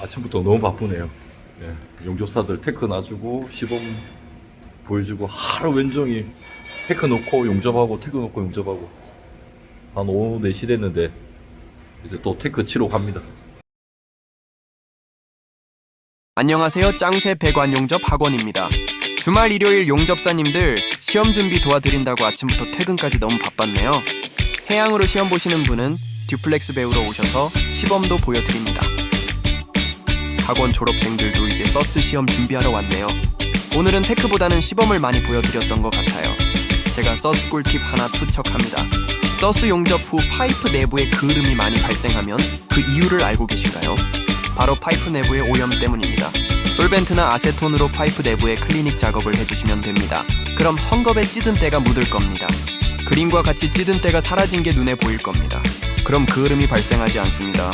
아침부터 너무 바쁘네요. 예, 용접사들 테크 놔주고 시범 보여주고 하루 왼종일 테크 놓고 용접하고 테크 놓고 용접하고 한 오후 4시 됐는데 이제 또 테크 치러 갑니다. 안녕하세요. 짱새 배관 용접 학원입니다. 주말 일요일 용접사님들 시험 준비 도와드린다고 아침부터 퇴근까지 너무 바빴네요. 해양으로 시험 보시는 분은 듀플렉스 배우러 오셔서 시범도 보여드립니다. 학원 졸업생들도 이제 서스 시험 준비하러 왔네요. 오늘은 테크보다는 시범을 많이 보여드렸던 것 같아요. 제가 서스 꿀팁 하나 투척합니다. 서스 용접 후 파이프 내부에 그을음이 많이 발생하면 그 이유를 알고 계신가요? 바로 파이프 내부의 오염 때문입니다. 솔벤트나 아세톤으로 파이프 내부에 클리닉 작업을 해주시면 됩니다. 그럼 헝겊에 찌든 때가 묻을 겁니다. 그림과 같이 찌든 때가 사라진 게 눈에 보일 겁니다. 그럼 그을음이 발생하지 않습니다.